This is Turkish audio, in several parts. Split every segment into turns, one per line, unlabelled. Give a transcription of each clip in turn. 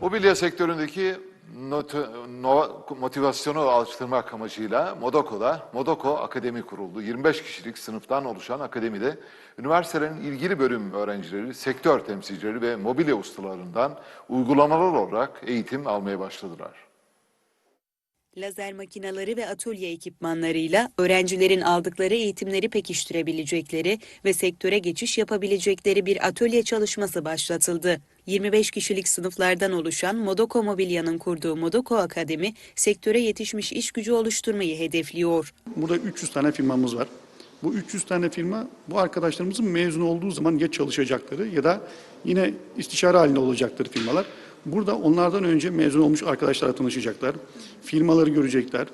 Mobilya sektöründeki not- no- motivasyonu artırmak amacıyla Modoko'da Modoko Akademi kuruldu. 25 kişilik sınıftan oluşan akademide üniversitelerin ilgili bölüm öğrencileri, sektör temsilcileri ve mobilya ustalarından uygulamalar olarak eğitim almaya başladılar.
Lazer makinaları ve atölye ekipmanlarıyla öğrencilerin aldıkları eğitimleri pekiştirebilecekleri ve sektöre geçiş yapabilecekleri bir atölye çalışması başlatıldı. 25 kişilik sınıflardan oluşan Modoko Mobilya'nın kurduğu Modoko Akademi, sektöre yetişmiş iş gücü oluşturmayı hedefliyor.
Burada 300 tane firmamız var. Bu 300 tane firma bu arkadaşlarımızın mezun olduğu zaman ya çalışacakları ya da yine istişare halinde olacaktır firmalar. Burada onlardan önce mezun olmuş arkadaşlarla tanışacaklar. Firmaları görecekler,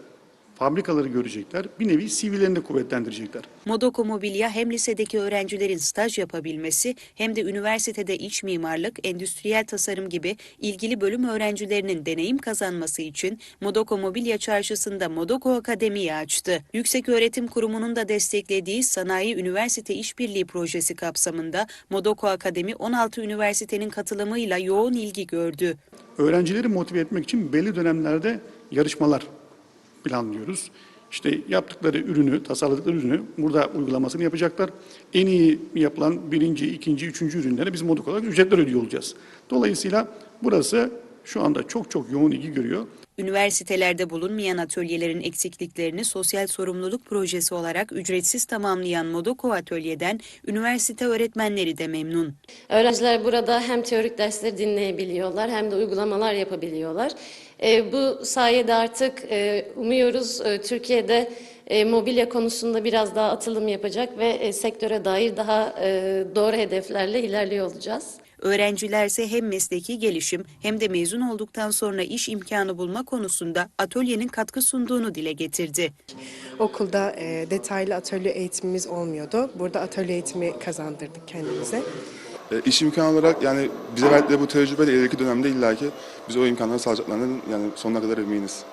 fabrikaları görecekler. Bir nevi CV'lerini de kuvvetlendirecekler.
Modoko Mobilya hem lisedeki öğrencilerin staj yapabilmesi hem de üniversitede iç mimarlık, endüstriyel tasarım gibi ilgili bölüm öğrencilerinin deneyim kazanması için Modoko Mobilya Çarşısı'nda Modoko Akademi'yi açtı. Yükseköğretim Kurumu'nun da desteklediği Sanayi Üniversite İşbirliği Projesi kapsamında Modoko Akademi 16 üniversitenin katılımıyla yoğun ilgi gördü.
Öğrencileri motive etmek için belli dönemlerde yarışmalar planlıyoruz. İşte yaptıkları ürünü, tasarladıkları ürünü burada uygulamasını yapacaklar. En iyi yapılan birinci, ikinci, üçüncü ürünlere biz moduk olarak ücretler ödüyor olacağız. Dolayısıyla burası şu anda çok çok yoğun ilgi görüyor.
Üniversitelerde bulunmayan atölyelerin eksikliklerini sosyal sorumluluk projesi olarak ücretsiz tamamlayan Modoko Atölye'den üniversite öğretmenleri de memnun.
Öğrenciler burada hem teorik dersleri dinleyebiliyorlar hem de uygulamalar yapabiliyorlar. E, bu sayede artık e, umuyoruz e, Türkiye'de e, mobilya konusunda biraz daha atılım yapacak ve e, sektöre dair daha e, doğru hedeflerle ilerliyor olacağız.
Öğrencilerse hem mesleki gelişim hem de mezun olduktan sonra iş imkanı bulma konusunda atölyenin katkı sunduğunu dile getirdi.
Okulda e, detaylı atölye eğitimimiz olmuyordu. Burada atölye eğitimi kazandırdık kendimize.
E, iş imkanı olarak yani bize verdikleri bu tecrübeyle ileriki dönemde illaki bize o imkanları sağlayacaklarından yani sonuna kadar eminiz.